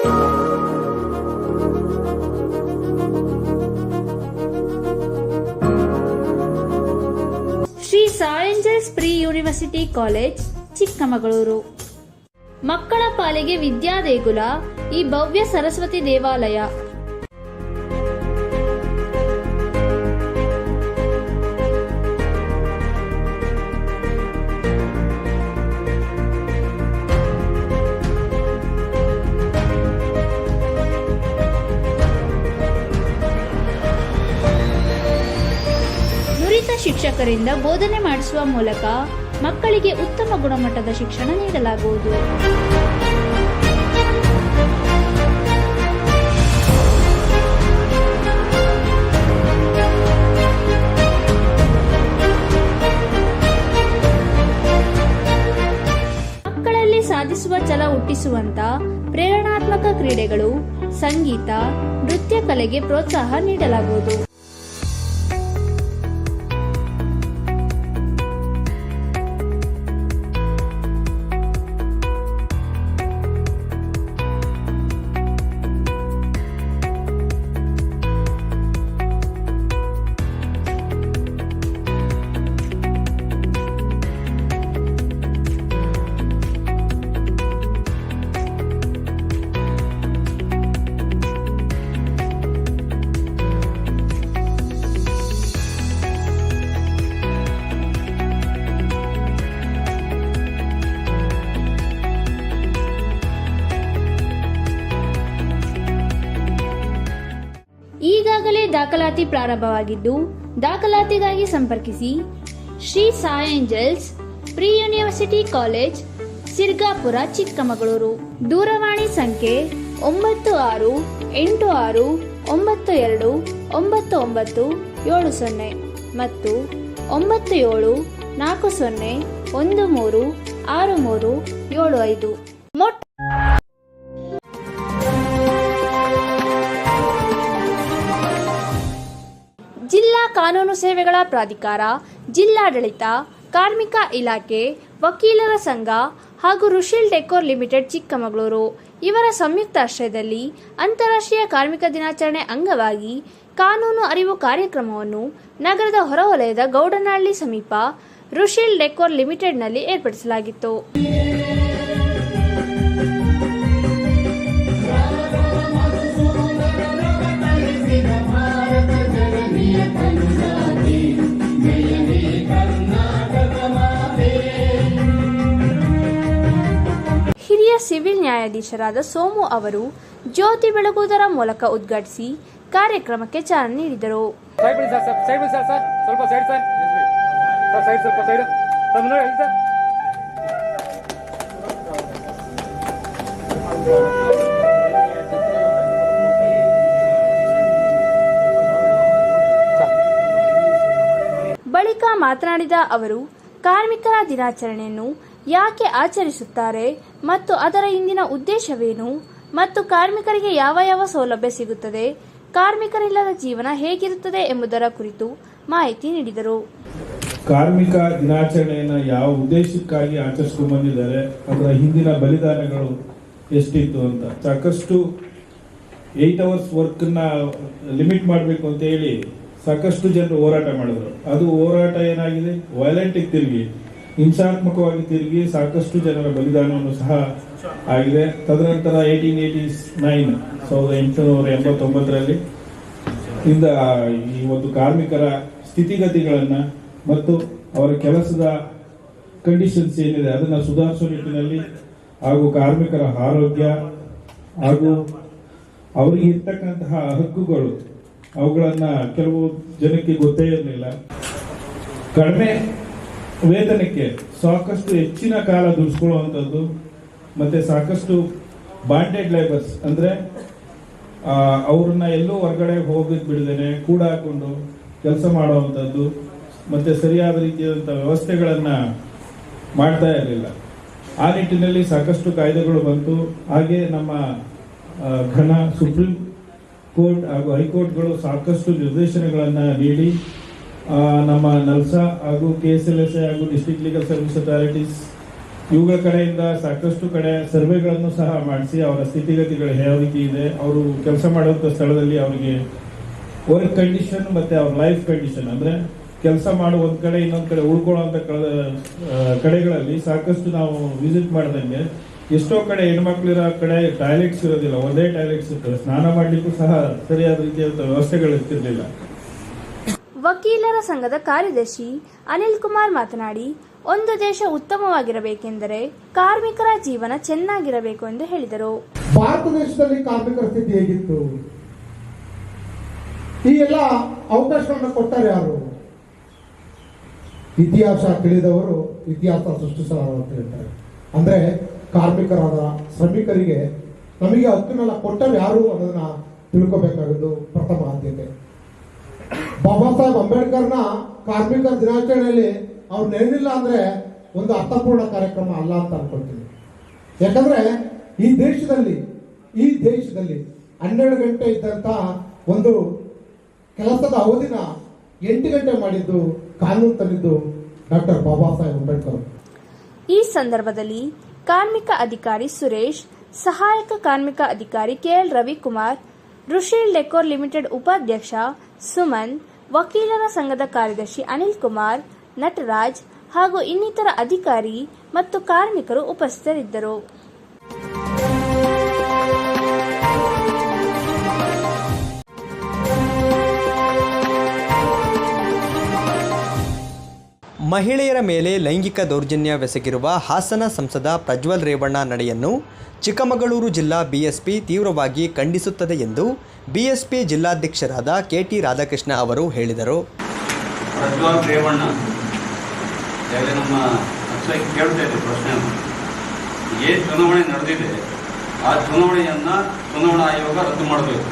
Shri Sai Angels pre university college Chikkamagaluru. ಮಕ್ಕಳ ಪಾಲಿಗೆ ವಿದ್ಯಾ ದೇಗುಲ ಈ ಭವ್ಯ ಸರಸ್ವತಿ ದೇವಾಲಯ. ಶಿಕ್ಷಕರಿಂದ ಬೋಧನೆ ಮಾಡಿಸುವ ಮೂಲಕ ಮಕ್ಕಳಿಗೆ ಉತ್ತಮ ಗುಣಮಟ್ಟದ ಶಿಕ್ಷಣ ನೀಡಲಾಗುವುದು. ಮಕ್ಕಳಲ್ಲಿ ಸಾಧಿಸುವ ಛಲ ಹುಟ್ಟಿಸುವಂತ ಪ್ರೇರಣಾತ್ಮಕ ಕ್ರೀಡೆಗಳು, ಸಂಗೀತ, ನೃತ್ಯ ಕಲೆಗೆ ಪ್ರೋತ್ಸಾಹ ನೀಡಲಾಗುವುದು. ದಾಖಲಾತಿ ಪ್ರಾರಂಭವಾಗಿದ್ದು, ದಾಖಲಾತಿಗಾಗಿ ಸಂಪರ್ಕಿಸಿ Shri Sai Angels pre university college, Sirgapura, Chikkamagaluru. ದೂರವಾಣಿ ಸಂಖ್ಯೆ ಒಂಬತ್ತು ಆರು ಎಂಟು ಆರು ಒಂಬತ್ತು ಎರಡು ಒಂಬತ್ತು ಒಂಬತ್ತು ಏಳು ಸೊನ್ನೆ ಮತ್ತು ಒಂಬತ್ತು ಏಳು ನಾಲ್ಕು ಸೊನ್ನೆ ಒಂದು ಮೂರು ಆರು ಮೂರು ಏಳು ಐದು. ಮೊಟ್ಟ ಕಾನೂನು ಸೇವೆಗಳ ಪ್ರಾಧಿಕಾರ, ಜಿಲ್ಲಾಡಳಿತ, ಕಾರ್ಮಿಕ ಇಲಾಖೆ, ವಕೀಲರ ಸಂಘ ಹಾಗೂ ರುಶಿಲ್ ಡೆಕೋರ್ ಲಿಮಿಟೆಡ್ ಚಿಕ್ಕಮಗಳೂರು. ಇವರ ಸಂಯುಕ್ತ ಆಶ್ರಯದಲ್ಲಿ ಅಂತಾರಾಷ್ಟ್ರೀಯ ಕಾರ್ಮಿಕ ದಿನಾಚರಣೆ ಅಂಗವಾಗಿ ಕಾನೂನು ಅರಿವು ಕಾರ್ಯಕ್ರಮವನ್ನು ನಗರದ ಹೊರವಲಯದ ಗೌಡನಹಳ್ಳಿ ಸಮೀಪ ರುಶಿಲ್ ಡೆಕೋರ್ ಲಿಮಿಟೆಡ್ನಲ್ಲಿ ಏರ್ಪಡಿಸಲಾಗಿತ್ತು. ಹಿರಿಯ ಸಿವಿಲ್ ನ್ಯಾಯಾಧೀಶರಾದ ಸೋಮು ಅವರು ಜ್ಯೋತಿ ಬೆಳಗುವುದರ ಮೂಲಕ ಉದ್ಘಾಟಿಸಿ ಕಾರ್ಯಕ್ರಮಕ್ಕೆ ಚಾಲನೆ ನೀಡಿದರು. ಬಳಿಕ ಮಾತನಾಡಿದ ಅವರು ಕಾರ್ಮಿಕರ ದಿನಾಚರಣೆಯನ್ನು ಯಾಕೆ ಆಚರಿಸುತ್ತಾರೆ ಮತ್ತು ಅದರ ಹಿಂದಿನ ಉದ್ದೇಶವೇನು? ಮತ್ತು ಕಾರ್ಮಿಕರಿಗೆ ಯಾವ ಯಾವ ಸೌಲಭ್ಯ ಸಿಗುತ್ತದೆ? ಕಾರ್ಮಿಕರಿಲ್ಲದ ಜೀವನ ಹೇಗಿರುತ್ತದೆ ಎಂಬುದರ ಕುರಿತು ಮಾಹಿತಿ ನೀಡಿದರು. ಕಾರ್ಮಿಕ ದಿನಾಚರಣೆಯನ್ನು ಯಾವ ಉದ್ದೇಶಕ್ಕಾಗಿ ಆಚರಿಸ್ಕೊಂಡು ಬಂದಿದ್ದಾರೆ ಅದರ ಹಿಂದಿನ ಬಲಿದಾನಗಳು ಎಷ್ಟಿತ್ತು ಅಂತ. ಸಾಕಷ್ಟು ಏಟ್ ಅವರ್ಸ್ ವರ್ಕ್ನ ಲಿಮಿಟ್ ಮಾಡಬೇಕು ಅಂತ ಹೇಳಿ ಸಾಕಷ್ಟು ಜನರು ಹೋರಾಟ ಮಾಡಿದ್ರು. ಅದು ಹೋರಾಟ ಏನಾಗಿದೆ? ವೈಲೆಂಟ್ ತಿರುಗಿ. ಹಿಂಸಾತ್ಮಕವಾಗಿ ತಿರುಗಿ ಸಾಕಷ್ಟು ಜನರ ಬಲಿದಾನವನ್ನು ಸಹ ಆಗಿದೆ. ತದನಂತರ ಏಯ್ಟೀನ್ ಏಯ್ಟಿ ನೈನ್ ಸಾವಿರದ ಎಂಟುನೂರ ಎಂಬತ್ತೊಂಬತ್ತರಲ್ಲಿ ಇಂದ ಈ ಒಂದು ಕಾರ್ಮಿಕರ ಸ್ಥಿತಿಗತಿಗಳನ್ನು ಮತ್ತು ಅವರ ಕೆಲಸದ ಕಂಡೀಷನ್ಸ್ ಏನಿದೆ ಅದನ್ನು ಸುಧಾರಿಸುವ ನಿಟ್ಟಿನಲ್ಲಿ ಹಾಗೂ ಕಾರ್ಮಿಕರ ಆರೋಗ್ಯ ಹಾಗೂ ಅವರಿಗೆ ಇರ್ತಕ್ಕಂತಹ ಹಕ್ಕುಗಳು ಅವುಗಳನ್ನು ಕೆಲವು ಜನಕ್ಕೆ ಗೊತ್ತೇ ಇರಲಿಲ್ಲ. ಕಡಿಮೆ ವೇತನಕ್ಕೆ ಸಾಕಷ್ಟು ಹೆಚ್ಚಿನ ಕಾಲ ದುಡಿಸ್ಕೊಳ್ಳುವಂಥದ್ದು, ಮತ್ತೆ ಸಾಕಷ್ಟು ಬಾಂಡೆಡ್ ಲೇಬರ್ಸ್ ಅಂದ್ರೆ ಅವ್ರನ್ನ ಎಲ್ಲೂ ಹೊರಗಡೆ ಹೋಗಿದ್ ಬಿಡದೇನೆ, ಕೂಡ ಹಾಕೊಂಡು ಕೆಲಸ ಮಾಡುವಂಥದ್ದು, ಮತ್ತೆ ಸರಿಯಾದ ರೀತಿಯಾದಂಥ ವ್ಯವಸ್ಥೆಗಳನ್ನ ಮಾಡ್ತಾ ಇರಲಿಲ್ಲ. ಆ ನಿಟ್ಟಿನಲ್ಲಿ ಸಾಕಷ್ಟು ಕಾಯ್ದೆಗಳು ಬಂತು. ಹಾಗೆ ನಮ್ಮ ಘನ ಸುಪ್ರೀಂ ಕೋರ್ಟ್ ಹಾಗೂ ಹೈಕೋರ್ಟ್ಗಳು ಸಾಕಷ್ಟು ನಿರ್ದೇಶನಗಳನ್ನು ನೀಡಿ ನಮ್ಮ ನಲ್ಸಾ ಹಾಗೂ ಕೆ ಎಸ್ ಎಲ್ ಎಸ್ ಹಾಗೂ ಡಿಸ್ಟ್ರಿಕ್ಟ್ ಲೀಗಲ್ ಸರ್ವಿಸ್ ಅಥಾರಿಟೀಸ್ ಇವುಗಳ ಕಡೆಯಿಂದ ಸಾಕಷ್ಟು ಕಡೆ ಸರ್ವೆಗಳನ್ನು ಸಹ ಮಾಡಿಸಿ ಅವರ ಸ್ಥಿತಿಗತಿಗಳು ಯಾವ ರೀತಿ ಇದೆ. ಅವರು ಕೆಲಸ ಮಾಡುವಂಥ ಸ್ಥಳದಲ್ಲಿ ಅವರಿಗೆ ವರ್ಕ್ ಕಂಡೀಷನ್ ಮತ್ತು ಅವ್ರ ಲೈಫ್ ಕಂಡೀಷನ್ ಅಂದರೆ ಕೆಲಸ ಮಾಡುವ ಒಂದು ಕಡೆ, ಇನ್ನೊಂದು ಕಡೆ ಉಳ್ಕೊಳ್ಳೋಂಥ ಕಡೆಗಳಲ್ಲಿ ಸಾಕಷ್ಟು ನಾವು ವಿಸಿಟ್ ಮಾಡಿದಂಗೆ ಎಷ್ಟೋ ಕಡೆ ಹೆಣ್ಮಕ್ಳಿರೋ ಕಡೆ ಟಾಯ್ಲೆಟ್ಸ್ ಇರೋದಿಲ್ಲ, ಒಂದೇ ಟಾಯ್ಲೆಟ್ಸ್ ಇರ್ತದೆ. ಸ್ನಾನ ಮಾಡಲಿಕ್ಕೂ ಸಹ ಸರಿಯಾದ ರೀತಿಯಾದಂಥ ವ್ಯವಸ್ಥೆಗಳು ಇರ್ತಿರ್ಲಿಲ್ಲ. ವಕೀಲರ ಸಂಘದ ಕಾರ್ಯದರ್ಶಿ ಅನಿಲ್ ಕುಮಾರ್ ಮಾತನಾಡಿ, ಒಂದು ದೇಶ ಉತ್ತಮವಾಗಿರಬೇಕೆಂದರೆ ಕಾರ್ಮಿಕರ ಜೀವನ ಚೆನ್ನಾಗಿರಬೇಕು ಎಂದು ಹೇಳಿದರು. ಭಾರತ ದೇಶದಲ್ಲಿ ಕಾರ್ಮಿಕರ ಸ್ಥಿತಿ ಹೇಗಿತ್ತು? ಈ ಎಲ್ಲ ಅವಕಾಶಗಳನ್ನು ಕೊಟ್ಟರೆ ಯಾರು? ಇತಿಹಾಸ ತಿಳಿದವರು ಇತಿಹಾಸ ಸೃಷ್ಟಿಸಲಾರ ಅಂತ ಹೇಳ್ತಾರೆ. ಅಂದ್ರೆ ಕಾರ್ಮಿಕರಾದ ಶ್ರಮಿಕರಿಗೆ ನಮಗೆ ಹಕ್ಕನ್ನೆಲ್ಲ ಕೊಟ್ಟರು ಯಾರು ಅನ್ನೋದನ್ನ ತಿಳ್ಕೋಬೇಕಾಗಿದ್ದು ಪ್ರಥಮ ಆದ್ಯತೆ. ಬಾಬಾ ಸಾಹೇಬ್ ಅಂಬೇಡ್ಕರ್ನ ಕಾರ್ಮಿಕರ ದಿನಾಚರಣೆಯಲ್ಲಿ ಅವ್ರು ನೆನಿಲ್ಲ ಅಂದ್ರೆ ಒಂದು ಅರ್ಥಪೂರ್ಣ ಕಾರ್ಯಕ್ರಮ ಅಲ್ಲ ಅಂತ ಅನ್ಕೊಳ್ತೀನಿ. ಯಾಕಂದ್ರೆ ಈ ದೇಶದಲ್ಲಿ ಈ ದೇಶದಲ್ಲಿ ಹನ್ನೆರಡು ಗಂಟೆ ಇದ್ದಂತ ಒಂದು ಕೆಲಸದ ಅವಧಿನ ಎಂಟು ಗಂಟೆ ಮಾಡಿದ್ದು ಕಾನೂನು ತಂದಿದ್ದು ಡಾಕ್ಟರ್ ಬಾಬಾ ಸಾಹೇಬ್ ಅಂಬೇಡ್ಕರ್. ಈ ಸಂದರ್ಭದಲ್ಲಿ ಕಾರ್ಮಿಕ ಅಧಿಕಾರಿ ಸುರೇಶ್, ಸಹಾಯಕ ಕಾರ್ಮಿಕ ಅಧಿಕಾರಿ KL Ravikumar Rishi decor limited ಉಪಾಧ್ಯಕ್ಷ ಸುಮನ್ ವಕೀಲರ ಸಂಘದ ಕಾರ್ಯದರ್ಶಿ ಅನಿಲ್ ಕುಮಾರ್ ನಟರಾಜ್ ಹಾಗೂ ಇನ್ನಿತರ ಅಧಿಕಾರಿ ಮತ್ತು ಕಾರ್ಮಿಕರು ಉಪಸ್ಥಿತರಿದ್ದರು. ಮಹಿಳೆಯರ ಮೇಲೆ ಲೈಂಗಿಕ ದೌರ್ಜನ್ಯವೆಸಗಿರುವ ಹಾಸನ ಸಂಸದ ಪ್ರಜ್ವಲ್ ರೇವಣ್ಣ ನಡೆಯನ್ನು ಚಿಕ್ಕಮಗಳೂರು ಜಿಲ್ಲಾ ಬಿಎಸ್ಪಿ ತೀವ್ರವಾಗಿ ಖಂಡಿಸುತ್ತದೆ ಎಂದು ಬಿಎಸ್ಪಿ ಜಿಲ್ಲಾಧ್ಯಕ್ಷರಾದ ಕೆಟಿ ರಾಧಾಕೃಷ್ಣ ಅವರು ಹೇಳಿದರು. ಪ್ರಜ್ವಲ್ ರೇವಣ್ಣ ನಮ್ಮ ಪ್ರಶ್ನೆ. ಏನು ಚುನಾವಣೆ ನಡೆದಿದೆ, ಆ ಚುನಾವಣೆಯನ್ನು ಚುನಾವಣಾ ಆಯೋಗ ರದ್ದು ಮಾಡಬೇಕು.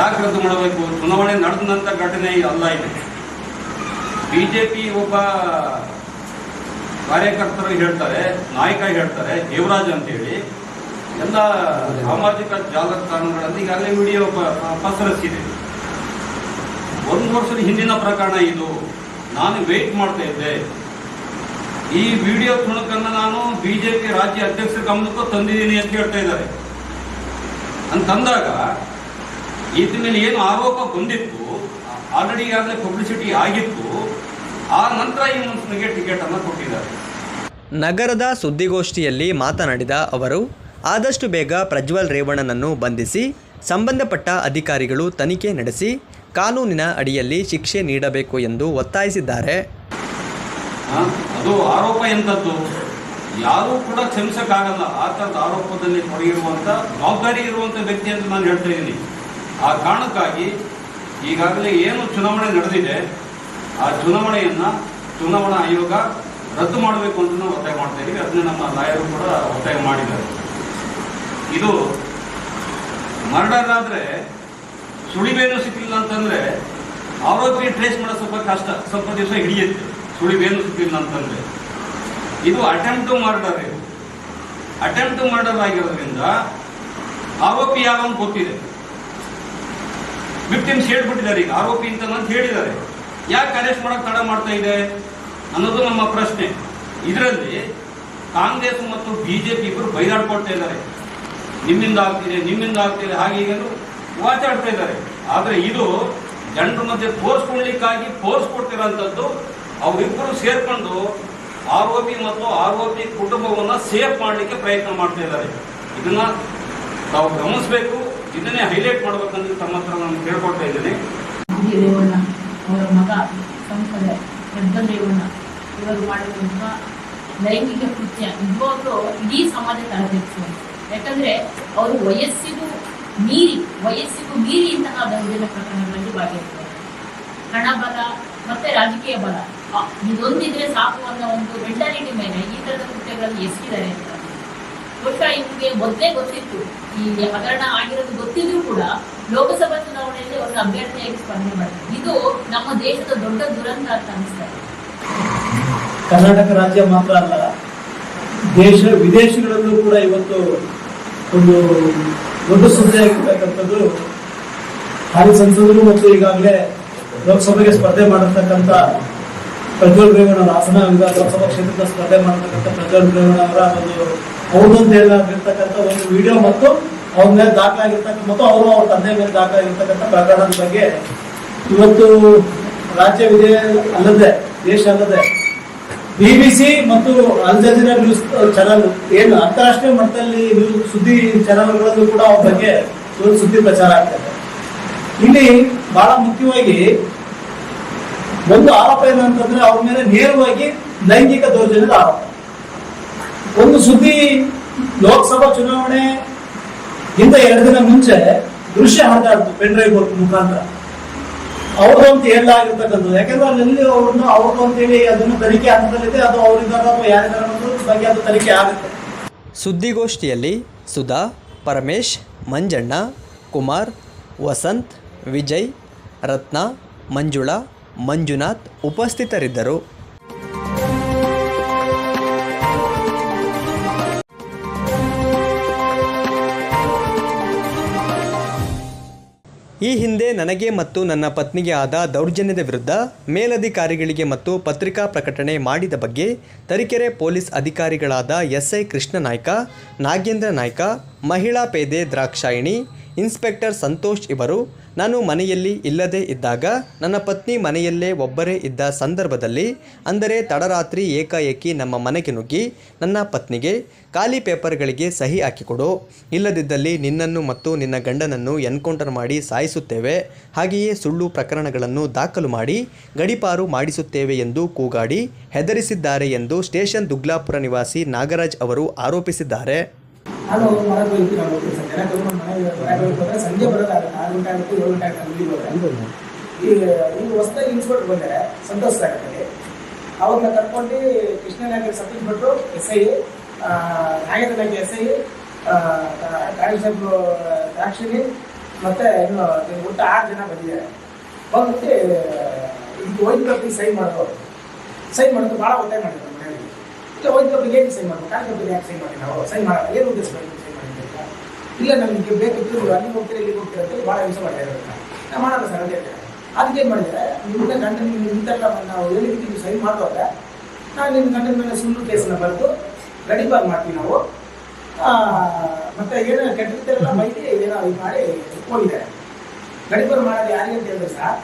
ಯಾಕೆ ರದ್ದು ಮಾಡಬೇಕು? ಚುನಾವಣೆ ನಡೆದಂಥ ಘಟನೆ ಅಲ್ಲ ಇದೆ. ಬಿ ಜೆ ಪಿ ಒಬ್ಬ ಕಾರ್ಯಕರ್ತರು ಹೇಳ್ತಾರೆ ನಾಯಕ ಹೇಳ್ತಾರೆ, ದೇವರಾಜ್ ಅಂತೇಳಿ ಎಲ್ಲ ಸಾಮಾಜಿಕ ಜಾಲತಾಣಗಳಲ್ಲಿ ಈಗಾಗಲೇ ವಿಡಿಯೋ ಪಸರಿಸಿದೆ. ಒಂದು ವರ್ಷದ ಹಿಂದಿನ ಪ್ರಕರಣ ಇದು. ನಾನು ವೇಟ್ ಮಾಡ್ತಾ ಇದ್ದೆ. ಈ ವಿಡಿಯೋ ತುಣುಕನ್ನು ನಾನು ಬಿಜೆಪಿ ರಾಜ್ಯ ಅಧ್ಯಕ್ಷರ ಗಮನಕ್ಕೂ ತಂದಿದ್ದೀನಿ ಅಂತ ಹೇಳ್ತಾ ಇದ್ದಾರೆ. ಅಂತಂದಾಗ ಇದ್ರ ಮೇಲೆ ಏನು ಆರೋಪ ಬಂದಿತ್ತು ಆಲ್ರೆಡಿ ಈಗಾಗಲೇ ಪಬ್ಲಿಸಿಟಿ ಆಗಿತ್ತು. ಆ ನಂತರ ಈ ಮನುಷ್ಯನಿಗೆ ಟಿಕೆಟ್ ಅನ್ನು ಕೊಟ್ಟಿದ್ದಾರೆ. ನಗರದ ಸುದ್ದಿಗೋಷ್ಠಿಯಲ್ಲಿ ಮಾತನಾಡಿದ ಅವರು ಆದಷ್ಟು ಬೇಗ ಪ್ರಜ್ವಲ್ ರೇವಣ್ಣನನ್ನು ಬಂಧಿಸಿ ಸಂಬಂಧಪಟ್ಟ ಅಧಿಕಾರಿಗಳು ತನಿಖೆ ನಡೆಸಿ ಕಾನೂನಿನ ಅಡಿಯಲ್ಲಿ ಶಿಕ್ಷೆ ನೀಡಬೇಕು ಎಂದು ಒತ್ತಾಯಿಸಿದ್ದಾರೆ. ಅದು ಆರೋಪ ಎಂಥದ್ದು ಯಾರೂ ಕೂಡ ಕ್ಷಮಿಸಕ್ಕಾಗಲ್ಲ. ಆ ಥರದ ಆರೋಪದಲ್ಲಿ ತೊಡಗಿರುವಂಥ ಜವಾಬ್ದಾರಿ ಇರುವಂಥ ವ್ಯಕ್ತಿ ಅಂತ ನಾನು ಹೇಳ್ತಾ ಇದ್ದೀನಿ ಆ ಕಾರಣಕ್ಕಾಗಿ ಈಗಾಗಲೇ ಏನು ಚುನಾವಣೆ ನಡೆದಿದೆ, ಆ ಚುನಾವಣೆಯನ್ನು ಚುನಾವಣಾ ಆಯೋಗ ರದ್ದು ಮಾಡಬೇಕು ಅಂತ ನಾವು ಒತ್ತಾಯ ಮಾಡ್ತಾ ಇದ್ದೀವಿ. ಅದನ್ನ ನಮ್ಮ ಲಾಯರು ಕೂಡ ಒತ್ತಾಯ ಮಾಡಿದ್ದಾರೆ. ಇದು ಮರ್ಡರ್ ಆದ್ರೆ ಸುಳಿವೇನು ಸಿಕ್ಕಿಲ್ಲ ಅಂತಂದ್ರೆ ಆರೋಪಿ ಟ್ರೇಸ್ ಮಾಡೋ ಸ್ವಲ್ಪ ಕಷ್ಟ. ಸ್ವಲ್ಪ ದಿವಸ ಹಿಡಿಯುತ್ತೆ. ಸುಳಿವೇನು ಸಿಕ್ಕಿಲ್ಲ ಅಂತಂದ್ರೆ. ಇದು ಅಟೆಂಪ್ಟ್ ಮರ್ಡರ್ ಇದು. ಅಟೆಂಪ್ಟ್ ಮರ್ಡರ್ ಆಗಿರೋದ್ರಿಂದ ಆರೋಪಿ ಅಂತ ಗೊತ್ತಿದೆ. ವಿಕ್ಟಿಮ್ಸ್ ಹೇಳ್ಬಿಟ್ಟಿದ್ದಾರೆ ಈಗ. ಆರೋಪಿ ಅಂತ ಅಂತ ಹೇಳಿದ್ದಾರೆ. ಯಾಕೆ ಅರೆಸ್ಟ್ ಮಾಡಕ್ ತಡ ಮಾಡ್ತಾ ಇದೆ ಅನ್ನೋದು ನಮ್ಮ ಪ್ರಶ್ನೆ. ಇದರಲ್ಲಿ ಕಾಂಗ್ರೆಸ್ ಮತ್ತು ಬಿಜೆಪಿ ಇಬ್ಬರು ಬೈದಾಡ್ಕೊಳ್ತಾ ಇದ್ದಾರೆ. ನಿಮ್ಮಿಂದ ಆಗ್ತಿದೆ ನಿಮ್ಮಿಂದ ಆಗ್ತಿದೆ, ಹಾಗೆ ಹೀಗೆಂದು ವಾಚಾಡ್ತಾ ಇದ್ದಾರೆ. ಆದರೆ ಇದು ಜನರ ಮಧ್ಯೆ ತೋರಿಸ್ಕೊಳ್ಲಿಕ್ಕಾಗಿ ಫೋರ್ಸ್ ಕೊಡ್ತಿರೋಂಥದ್ದು ಅವರಿಬ್ಬರು ಸೇರ್ಕೊಂಡು ಆರೋಪಿ ಮತ್ತು ಆರೋಪಿ ಕುಟುಂಬವನ್ನು ಸೇಫ್ ಮಾಡಲಿಕ್ಕೆ ಪ್ರಯತ್ನ ಮಾಡ್ತಾ ಇದ್ದಾರೆ. ಇದನ್ನ ತಾವು ಗಮನಿಸಬೇಕು ಇದನ್ನೇ ಹೈಲೈಟ್ ಮಾಡ್ಬೇಕಂದ್ರೆ ತಮ್ಮ ಹತ್ರ ನಾನು ಕೇಳ್ಕೊಳ್ತಾ ಇದ್ದೇನೆ. ರೇವಣ್ಣ ಅವರ ಮಗ, ಸಂಸದ ಪ್ರಜ್ವಲ್ ರೇವಣ್ಣ ಇವರು ಮಾಡಿರುವಂತಹ ಲೈಂಗಿಕ ಕೃತ್ಯ ನಿಜವಾಗ್ಲೂ ಇಡೀ ಸಮಾಜ ತಲೆದೆಚ್ಚು ಯಾಕಂದ್ರೆ ಅವರು ವಯಸ್ಸಿಗೂ ಮೀರಿ ವಯಸ್ಸಿಗೂ ಮೀರಿ ಇಂತಹ ದೌರ್ಜನ್ಯ ಪ್ರಕರಣಗಳಲ್ಲಿ ಭಾಗಿಯಾಗ್ತಾರೆ ಹಣ ಬಲ ಮತ್ತೆ ರಾಜಕೀಯ ಬಲ ಇದೊಂದಿದ್ರೆ ಸಾಕು ಅನ್ನೋ ಒಂದು ಮೆಂಟಾಲಿಟಿ ಮೇಲೆ ಈ ತರದ ಕೃತ್ಯಗಳಲ್ಲಿ ಎಸಗಿದ್ದಾರೆ ಅಂತ. ಬಹುಶಃ ಇವ್ರಿಗೆ ಮೊದಲೇ ಗೊತ್ತಿತ್ತು. ಈ ಹಗರಣ ಆಗಿರೋದು ಗೊತ್ತಿದ್ರು ಕೂಡ ಲೋಕಸಭಾ ಚುನಾವಣೆಯಲ್ಲಿ ಒಂದು ಅಭ್ಯರ್ಥಿಯಾಗಿ ಸ್ಪರ್ಧೆ ಮಾಡಿದ್ರು. ಇದು ನಮ್ಮ ದೇಶದ ದೊಡ್ಡ ದುರಂತ ಅಂತ ಅನಿಸ್ತಾ ಇದೆ ಕರ್ನಾಟಕ ರಾಜ್ಯ ಮಾತ್ರ ಅಲ್ಲ, ದೇಶ ವಿದೇಶಗಳಲ್ಲೂ ಕೂಡ ಇವತ್ತು ಒಂದು ದೊಡ್ಡ ಸುದ್ದಿಯಾಗಿರ್ತಕ್ಕಂಥದ್ದು ಹಾಲಿ ಸಂಸದರು ಮತ್ತು ಈಗಾಗಲೇ ಲೋಕಸಭೆಗೆ ಸ್ಪರ್ಧೆ ಮಾಡಿರ್ತಕ್ಕಂಥ ಪ್ರಜ್ವಲ್ ರೇವಣ್ಣ, ಹಾಸನ ಲೋಕಸಭಾ ಕ್ಷೇತ್ರದ ಸ್ಪರ್ಧೆ ಮಾಡಿರ್ತಕ್ಕಂಥ ಪ್ರಜ್ವಲ್ ರೇವಣ್ಣ ಅವರ ಒಂದು ಅವ್ರದೊಂದು ಹೇಳಾಗಿರ್ತಕ್ಕಂಥ ಒಂದು ವಿಡಿಯೋ ಮತ್ತು ಅವ್ರ ಮೇಲೆ ದಾಖಲಾಗಿರ್ತಕ್ಕಂಥ ಮತ್ತು ಅವರು ಅವ್ರ ತಂದೆ ಮೇಲೆ ದಾಖಲಾಗಿರ್ತಕ್ಕಂಥ ಪ್ರಕರಣದ ಬಗ್ಗೆ ಇವತ್ತು ರಾಜ್ಯ ರಾಜ್ಯವಿದೆ ಅಲ್ಲದೆ, ದೇಶ ಅಲ್ಲದೆ ಬಿಬಿಸಿ ಮತ್ತು ಅಲ್ ಜಜೀರಾ ನ್ಯೂಸ್ ಚಾನಲ್ ಏನು ಅಂತಾರಾಷ್ಟ್ರೀಯ ಮಟ್ಟದಲ್ಲಿ ಸುದ್ದಿ ಚಾನಲ್ಗಳಲ್ಲೂ ಕೂಡ ಅವ್ರ ಬಗ್ಗೆ ಇವತ್ತು ಸುದ್ದಿ ಪ್ರಚಾರ ಆಗ್ತದೆ ಇಲ್ಲಿ ಬಹಳ ಮುಖ್ಯವಾಗಿ ಒಂದು ಆರೋಪ ಏನಂತಂದ್ರೆ ಅವ್ರ ಮೇಲೆ ನೇರವಾಗಿ ಲೈಂಗಿಕ ದೌರ್ಜನ್ಯದ ಆರೋಪ. ಒಂದು ಸುದ್ದಿ ಲೋಕಸಭಾ ಚುನಾವಣೆ ಹಿಂದೆ ಎರಡು ದಿನ ಮುಂಚೆ ದೃಶ್ಯ ಹರಿದಾಡ್ತು ಪೆನ್ ಡ್ರೈವ್ ಮುಖಾಂತರ. ಅವ್ರದ್ದು ಅಂತ ಹೇಳಲಾಗಿರ್ತಕ್ಕಂಥದ್ದು. ಯಾಕಂದ್ರೆ ಅಲ್ಲಿ ಅವ್ರನ್ನ, ಅವ್ರದ್ದು ಅಂತೇಳಿ ಅದನ್ನು ತನಿಖೆ ಹಂತದಲ್ಲಿದೆ ಅದು ಅವರಿದ್ದಾರ ಅಥವಾ ಯಾರಿದ್ದಾರೆ ಬಗ್ಗೆ ಅದು ತನಿಖೆ ಆಗುತ್ತೆ. ಸುದ್ದಿಗೋಷ್ಠಿಯಲ್ಲಿ ಸುಧಾ, ಪರಮೇಶ್, ಮಂಜಣ್ಣ, ಕುಮಾರ್, ವಸಂತ್, ವಿಜಯ್, ರತ್ನ, ಮಂಜುಳಾ, ಮಂಜುನಾಥ್ ಉಪಸ್ಥಿತರಿದ್ದರು. ಈ ಹಿಂದೆ ನನಗೆ ಮತ್ತು ನನ್ನ ಪತ್ನಿಗೆ ಆದ ದೌರ್ಜನ್ಯದ ವಿರುದ್ಧ ಮೇಲಧಿಕಾರಿಗಳಿಗೆ ಮತ್ತು ಪತ್ರಿಕಾ ಪ್ರಕಟಣೆ ಮಾಡಿದ ಬಗ್ಗೆ ತರೀಕೆರೆ ಪೊಲೀಸ್ ಅಧಿಕಾರಿಗಳಾದ ಎಸ್ಐ ಕೃಷ್ಣ ನಾಯ್ಕ ನಾಗೇಂದ್ರ ನಾಯ್ಕ, ಮಹಿಳಾ ಪೇದೆ ದ್ರಾಕ್ಷಾಯಿಣಿ ಇನ್ಸ್ಪೆಕ್ಟರ್ ಸಂತೋಷ್ ಇವರು, ನಾನು ಮನೆಯಲ್ಲಿ ಇಲ್ಲದೇ ಇದ್ದಾಗ, ನನ್ನ ಪತ್ನಿ ಮನೆಯಲ್ಲೇ ಒಬ್ಬರೇ ಇದ್ದ ಸಂದರ್ಭದಲ್ಲಿ, ಅಂದರೆ ತಡರಾತ್ರಿ ಏಕಾಏಕಿ ನಮ್ಮ ಮನೆಗೆ ನುಗ್ಗಿ, ನನ್ನ ಪತ್ನಿಗೆ ಖಾಲಿ ಪೇಪರ್ಗಳಿಗೆ ಸಹಿ ಹಾಕಿಕೊಡು, ಇಲ್ಲದಿದ್ದಲ್ಲಿ ನಿನ್ನನ್ನು ಮತ್ತು ನಿನ್ನ ಗಂಡನನ್ನು ಎನ್ಕೌಂಟರ್ ಮಾಡಿ ಸಾಯಿಸುತ್ತೇವೆ, ಹಾಗೆಯೇ ಸುಳ್ಳು ಪ್ರಕರಣಗಳನ್ನು ದಾಖಲು ಮಾಡಿ, ಗಡಿಪಾರು ಮಾಡಿಸುತ್ತೇವೆ ಎಂದು ಕೂಗಾಡಿ ಹೆದರಿಸಿದ್ದಾರೆ ಎಂದು ಸ್ಟೇಷನ್ ದುಗ್ಲಾಪುರ ನಿವಾಸಿ ನಾಗರಾಜ್ ಅವರು ಆರೋಪಿಸಿದ್ದಾರೆ. ನಾನು ಮನೆಗೆ ಹೋಗ್ತೀನಿ ನಾನು ಹೋಗ್ತೀನಿ ಸರ್ ಜನ ಕರ್ಕೊಂಡು ಮನೆಗೆ ಮನೆಗೆ ಹೋಗ್ತಾರೆ ಸಂಜೆ ಬರೋದಾಗುತ್ತೆ ಆರು ಗಂಟೆ ಆಗುತ್ತೆ, ಏಳು ಗಂಟೆ ಆಗುತ್ತೆ ಇಲ್ಲಿ ಹೋದ್ರೆ ಈ, ಈಗ ಹೊಸದಾಗಿ ಇನ್ಸ್ಪೆಕ್ಟ್ ಬಂದರೆ ಸಂತೋಷ ಆಗ್ತದೆ. ಅವ್ರನ್ನ ಕರ್ಕೊಂಡು ಕೃಷ್ಣನಾಗಿ ಸಬ್ ಇನ್ಸ್ಪೆಕ್ಟ್ರು ಎಸ್ ಐ ನಾಗೇಂದ್ರನಾಗಿ ಎಸ್ ಐ ಕಾನ್ಸ್ಟೇಬಲ್ ದಾಕ್ಷಿಣಿ ಮತ್ತೆ ಇನ್ನು ಒಟ್ಟು ಆರು ಜನ ಬಂದಿದ್ದಾರೆ. ಬಂದ್ಬಿಟ್ಟು ಇದಕ್ಕೆ ಪೇಪರ್ಗೆ ಸೈನ್ ಮಾಡ್ಬೋದು ಸೈನ್ ಮಾಡೋದು ಭಾಳ ಒತ್ತಾಯ ಮಾಡಿದ್ರು. ಇಲ್ಲ ಪೇಪರ್ಗೆ ಏನು ಸೈನ್ ಮಾಡಬೇಕು ಕಾನ್ಸ್ಟೇಬಲ್ ಯಾಕೆ ಸೈನ್ ಮಾಡಿ ನಾವು ಸೈನ್ ಮಾಡಲ್ಲ. ಏನು ಉದ್ದೇಶ ಬೇಕು ಸೈನ್ ಮಾಡಿದ್ದೀರಾ ಇಲ್ಲ, ನಮಗೆ ನೀವು ಅಲ್ಲಿ ಹೋಗ್ತೀರಾ ಇಲ್ಲಿ ಹೋಗ್ತೀರಾ ಅಂತ ಭಾಳ ಹಿಂಸೆ ಮಾಡ್ತಾ ಇದ್ದಾರೆ ನಾವು ಮಾಡಲ್ಲ ಸರ್, ಅದೇ ಅದಕ್ಕೆ ಏನು ಮಾಡಿದರೆ ನಿಮ್ಮ ಗಂಡನ ನೀವು ಇಂತೆಲ್ಲ ನಾವು ಹೇಳಿ ನೀವು ಸೈನ್ ಮಾಡುವಾಗ ನಾನು ನಿಮ್ಮ ಗಂಡನ ಮೇಲೆ ಸುಳ್ಳು ಕೇಸನ್ನ ಬರೆದು ಗಡಿಪಾರ್ ಮಾಡ್ತೀವಿ ನಾವು. ಮತ್ತೆ ಏನೋ ಕೆಟ್ಟಿರ್ತಾರಲ್ಲ ಬೈಕಿ ಏನೋ ಇದು ಮಾಡಿ ಹೋಗಿದ್ದಾರೆ. ಗಡಿಬಾರ್ ಮಾಡೋದು ಯಾರಿಗೆ ಅಂತ ಹೇಳಿದ್ರೆ ಸರ್,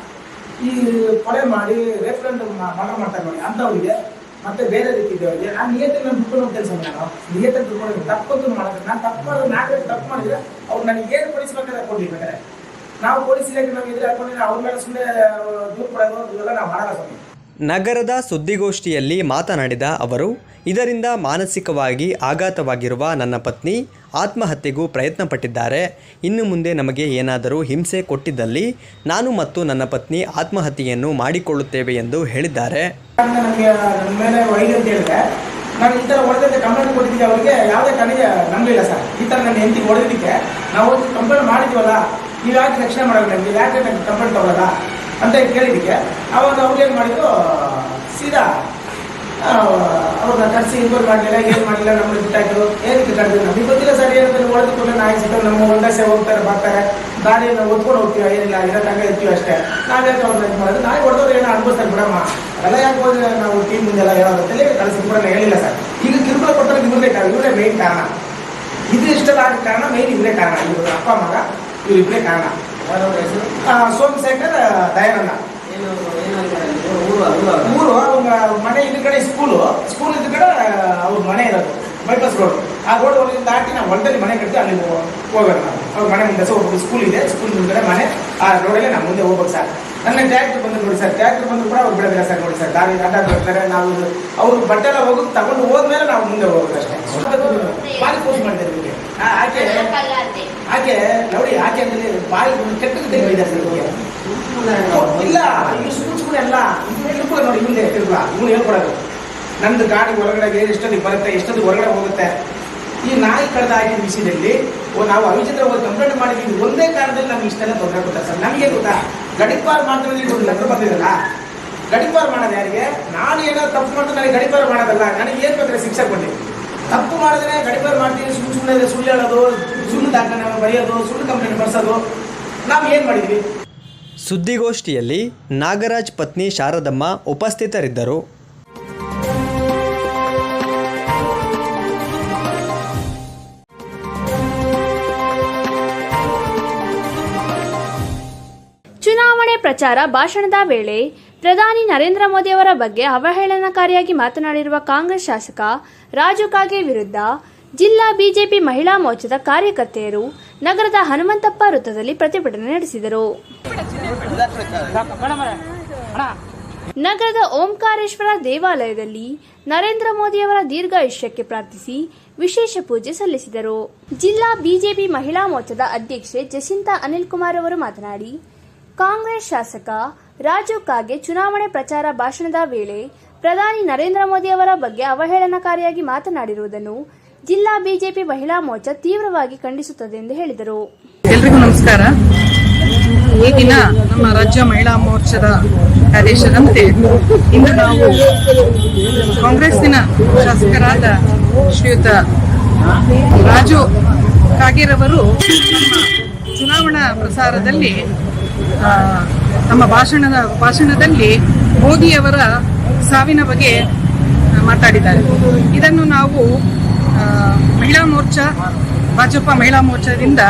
ಈ ಕೊಲೆ ಮಾಡಿ ರೆಫರೆಂಡ್ ಮರ್ಡರ್ ಮಾಡ್ತಾರೆ ನೋಡಿ, ಅಂಥವ್ರಿಗೆ ಮತ್ತೆ ಬೇರೆ ರೀತಿ ಇದ್ದವರಿಗೆ ನಾನು ನಿಯತನ ದುಡ್ಡು ಕೆಲಸ ನಾನು ನಿಯತ ದುಡ್ಡು ತಪ್ಪಂತೂ ಮಾಡೋದು ನಾನು ತಪ್ಪು ನಾಲ್ಕು ತಪ್ಪು ಮಾಡಿದ್ರೆ ಅವ್ರು ನನಗೆ ಏನು ಪಡಿಸ್ಬೇಕಾದ್ರೆ ಕೊಡ್ಲಿ ಬೇಕಾದ್ರೆ. ನಾವು ಪೊಲೀಸ್ ಇಲಾಖೆ ನಾವು ಇದ್ರೆ ಹಾಕೊಂಡಿದ್ರೆ ಅವ್ರ ಮೇಲೆ ಸುಮ್ಮನೆ ದೂರ ಕೊಡೋದು, ಇವೆಲ್ಲ ನಾವು ಮಾಡಲ್ಲ ನಗರದ ಸುದ್ದಿಗೋಷ್ಠಿಯಲ್ಲಿ ಮಾತನಾಡಿದ ಅವರು ಇದರಿಂದ ಮಾನಸಿಕವಾಗಿ ಆಘಾತವಾಗಿರುವ ನನ್ನ ಪತ್ನಿ ಆತ್ಮಹತ್ಯೆಗೂ ಪ್ರಯತ್ನ ಪಟ್ಟಿದ್ದಾರೆ ಇನ್ನು ಮುಂದೆ ನಮಗೆ ಏನಾದರೂ ಹಿಂಸೆ ಕೊಟ್ಟಿದ್ದಲ್ಲಿ ನಾನು ಮತ್ತು ನನ್ನ ಪತ್ನಿ ಆತ್ಮಹತ್ಯೆಯನ್ನು ಮಾಡಿಕೊಳ್ಳುತ್ತೇವೆ ಎಂದು ಹೇಳಿದ್ದಾರೆ. ನನಗೆ ನಾನು ಈ ಥರ ಹೊಡೆದಂತೆ ಕಂಪ್ಲೇಂಟ್ ಕೊಟ್ಟಿದ್ದೀವಿ, ಅವರಿಗೆ ಯಾವುದೇ ಕಡೆಗೆ ನಂಬಲಿಲ್ಲ ಸರ್. ಈ ಥರ ನನ್ನ ಹೆಂಡತಿ ಹೊಡೆದಿದ್ದಕ್ಕೆ ನಾವು ಕಂಪ್ಲೇಂಟ್ ಮಾಡಿದ್ದೀವಲ್ಲ ನೀವು ಯಾಕೆ ರಕ್ಷಣೆ ಮಾಡೋದು ನಮಗೆ ಯಾಕೆ ನನಗೆ ಕಂಪ್ಲೇಂಟ್ ತಗೊಳ್ಳಲ್ಲ ಅಂತ ಕೇಳಿದ್ದಕ್ಕೆ ಅವಾಗ ಅವ್ರು ಏನು ಮಾಡಿದ್ರು ಸೀದಾ ಅವ್ರನ್ನ ಕರೆಸಿ ಇನ್ಫೋರ್ ಮಾಡಲಿಲ್ಲ ಏನು ಮಾಡಲಿಲ್ಲ ನಮ್ಮ ಬಿಟ್ಟಾಯ್ತು ಏನಕ್ಕೆ ಕರೆದ್ರು ನಮಗೆ ಗೊತ್ತಿಲ್ಲ ಸರ್ ಅಂತ ಹೊಡೆದು ಕೂಡ ನಾಯಿ ಸಿಗ್ತಾರೆ ನಮ್ಮ ಹೊಂದಾಸೆ ಹೋಗ್ತಾರೆ ಬರ್ತಾರೆ. ದಾರಿಯನ್ನು ಓದ್ಕೊಂಡು ಹೋಗ್ತೀವಿ ಏನಿಲ್ಲ ಇರೋ ತಂಗ ಇರ್ತೀವಿ ಅಷ್ಟೇ. ನಾವ್ಯಾಕೆ ಅವ್ರನ್ನ ಇದು ಮಾಡೋದು. ನಾಯಿ ಹೊಡೆದವ್ರು ಏನೋ ಅನ್ಭವಿಸ್ತಾರೆ ಬಿಡಮ್ಮ. ಅದೆಲ್ಲ ಯಾಕೆ ಹೋದ್ರೆ ನಾವು ಟೀಮ್ ಮುಂದೆಲ್ಲ ಹೇಳೋದಂತೇಳಿ ಕಳಿಸಿ ಕೂಡ ಹೇಳಿಲ್ಲ ಸರ್. ಈಗ ಕಿರುಕುಳ ಕೊಟ್ಟರೆ ಇವ್ರೇ ಕಾರಣ ಇವರೇ ಮೇನ್ ಕಾರಣ. ಇದು ಇಷ್ಟೆಲ್ಲ ಆದ ಕಾರಣ ಮೇನ್ ಇವರೇ ಕಾರಣ. ಇವರು ಅಪ್ಪ ಮಗ ಇವರಿಬ್ಬರೇ ಕಾರಣ. ಸೋಮಶೇಖರ್ ದಯಾನಂದ. ಊರು ಅವ್ರ ಮನೆ ಇದ್ರ ಕಡೆ ಸ್ಕೂಲು ಸ್ಕೂಲ್ ಇದ್ರ ಕಡೆ ಅವ್ರ ಮನೆ ಇರೋದು ಬೈಪಾಸ್ ರೋಡ್ ಆ ರೋಡ್ ಒಳಗೆ ದಾಟಿ ನಾವು ಹೊಲದಲ್ಲಿ ಮನೆ ಕಟ್ಟಿ ಅಲ್ಲಿ ಹೋಗೋಣ ಹೋಗೋದು ನಾವು. ಅವ್ರ ಮನೆ ಮುಂದೆ ಹೋಗ್ಬೇಕು ಸ್ಕೂಲ್ ಇದೆ ಸ್ಕೂಲ್ ಮುಂದೆ ಮನೆ. ಆ ರೋಡಲ್ಲೇ ನಾವು ಮುಂದೆ ಹೋಗ್ಬೇಕು ಸರ್. ನನ್ನ ಟ್ಯಾಕ್ಟರ್ ಬಂದು ನೋಡಿ ಸರ್ ಟ್ಯಾಕ್ಟರ್ ಬಂದು ಕೂಡ ಅವ್ರು ಬಿಡೋದಿಲ್ಲ ಸರ್ ನೋಡಿ ಸರ್. ದಾರಿ ಅಡ್ಡ ಬರ್ತಾರೆ ನಾವು ಅವ್ರು ಬಟ್ಟೆ ಎಲ್ಲ ಹೋಗಿ ತಗೊಂಡು ಹೋದ್ಮೇಲೆ ನಾವು ಮುಂದೆ ಹೋಗೋದು ಅಷ್ಟೇ. ಬಾರಿ ಪೋಸ್ಟ್ ಮಾಡಿದ್ದಾರೆ ನಿಮಗೆ. ಆಕೆ ಆಕೆ ನೋಡಿ ಆಕೆ ಅಂದ್ರೆ ಬಾಯಿ ಕೆಟ್ಟದ್ದು ಬೈದಾರೆ ಸರ್ ಇವ್ರಿಗೆ. ಇಲ್ಲ ಇವ್ರು ಸುಮ್ಮನೆ ಎಲ್ಲ ತಿಳ್ಕೊಳ್ಳೋ ನೋಡಿ ಇವ್ನೇ ತಿಳ್ಕೊಳ ಇವ್ನು ಹೇಳ್ಕೊಡೋದು. ನಂದು ಗಾಡಿ ಒಳಗಡೆ ಎಷ್ಟೊತ್ತಿಗೆ ಬರುತ್ತೆ, ಎಷ್ಟೊತ್ತಿಗೆ ಹೊರಗಡೆ ಹೋಗುತ್ತೆ? ಈ ನಾಯಿ ಕಳೆದ ಆಗಿನ ವಿಷಯದಲ್ಲಿ ನಾವು ಅವಿಚಿತ್ರ ಹೋಗಿ ಕಂಪ್ಲೇಂಟ್ ಮಾಡಿದ್ದೀವಿ ಒಂದೇ ಕಾರಣದಲ್ಲಿ ನಮ್ಗೆ ಇಷ್ಟೆಲ್ಲ ತೊಂದರೆ ಕೊಡ್ತಾರೆ ಸರ್. ನಮಗೆ ಗೊತ್ತಾ? ಗಡಿಪಾರ್ ಮಾಡ್ತಾರೆ ಒಂದು ಲೆಟರ್ ಬಂದಿರಲ್ಲ ಗಡಿಪಾರ್ ಮಾಡೋದು ಯಾರಿಗೆ? ನಾನು ಏನೋ ತಪ್ಪು ಮಾಡಿದ್ರೆ ನನಗೆ ಗಡಿಪಾರ್ ಮಾಡೋದಲ್ಲ, ನನಗೆ ಏನು ಬೇಕಾದ್ರೆ ಶಿಕ್ಷೆ ಕೊಡಿ. ತಪ್ಪು ಮಾಡಿದ್ರೆ ಗಡಿಪಾರ್ ಮಾಡ್ತೀನಿ ಸುಮ್ಮನೆ ಸುಮ್ಮನೆ ಸುಳ್ಳು ಹೇಳೋದು, ಸುಳ್ಳು ದಾಖಲೆ ಬರೆಯೋದು, ಸುಳ್ಳು ಕಂಪ್ಲೇಂಟ್ ಬರ್ಸೋದು ನಾವು ಏನು ಮಾಡಿದ್ವಿ? ಸುದ್ದಿಗೋಷ್ಠಿಯಲ್ಲಿ ನಾಗರಾಜ್ ಪತ್ನಿ ಶಾರದಮ್ಮ ಉಪಸ್ಥಿತರಿದ್ದರು. ಚುನಾವಣೆ ಪ್ರಚಾರ ಭಾಷಣದ ವೇಳೆ ಪ್ರಧಾನಿ ನರೇಂದ್ರ ಮೋದಿಯವರ ಬಗ್ಗೆ ಅವಹೇಳನಕಾರಿಯಾಗಿ ಮಾತನಾಡಿರುವ ಕಾಂಗ್ರೆಸ್ ಶಾಸಕ ರಾಜು ಕಾಗೆ ವಿರುದ್ಧ ಜಿಲ್ಲಾ ಬಿಜೆಪಿ ಮಹಿಳಾ ಮೋರ್ಚಾದ ಕಾರ್ಯಕರ್ತೆಯರು ನಗರದ ಹನುಮಂತಪ್ಪ ವೃತ್ತದಲ್ಲಿ ಪ್ರತಿಭಟನೆ ನಡೆಸಿದರು. ನಗರದ ಓಂಕಾರೇಶ್ವರ ದೇವಾಲಯದಲ್ಲಿ ನರೇಂದ್ರ ಮೋದಿಯವರ ದೀರ್ಘಾಯುಷ್ಯಕ್ಕೆ ಪ್ರಾರ್ಥಿಸಿ ವಿಶೇಷ ಪೂಜೆ ಸಲ್ಲಿಸಿದರು. ಜಿಲ್ಲಾ ಬಿಜೆಪಿ ಮಹಿಳಾ ಮೋರ್ಚಾದ ಅಧ್ಯಕ್ಷೆ ಜಸಿಂತಾ ಅನಿಲ್ ಕುಮಾರ್ ಅವರು ಮಾತನಾಡಿ, ಕಾಂಗ್ರೆಸ್ ಶಾಸಕ ರಾಜು ಕಾಗೆ ಚುನಾವಣೆ ಪ್ರಚಾರ ಭಾಷಣದ ವೇಳೆ ಪ್ರಧಾನಿ ನರೇಂದ್ರ ಮೋದಿ ಅವರ ಬಗ್ಗೆ ಅವಹೇಳನಕಾರಿಯಾಗಿ ಮಾತನಾಡಿರುವುದನ್ನು ಜಿಲ್ಲಾ ಬಿಜೆಪಿ ಮಹಿಳಾ ಮೋರ್ಚಾ ತೀವ್ರವಾಗಿ ಖಂಡಿಸುತ್ತದೆ ಎಂದು ಹೇಳಿದರು. ಎಲ್ರಿಗೂ ನಮಸ್ಕಾರ. ಈ ದಿನ ನಮ್ಮ ರಾಜ್ಯ ಮಹಿಳಾ ಮೋರ್ಚಾದ ಆದೇಶದಂತೆ ಇಂದು ನಾವು ಕಾಂಗ್ರೆಸ್ಸಿನ ಶಾಸಕರಾದ ಶ್ರೀಯುತ ರಾಜು ಕಾಗೇರವರು ಚುನಾವಣಾ ಪ್ರಸಾರದಲ್ಲಿ ತಮ್ಮ ಭಾಷಣದ ಭಾಷಣದಲ್ಲಿ ಮೋದಿಯವರ ಸಾವಿನ ಬಗ್ಗೆ ಮಾತಾಡಿದ್ದಾರೆ. ಇದನ್ನು ನಾವು ಮಹಿಳಾ ಮೋರ್ಚಾ, ಭಾಜಪ ಮಹಿಳಾ ಮೋರ್ಚಾದಿಂದ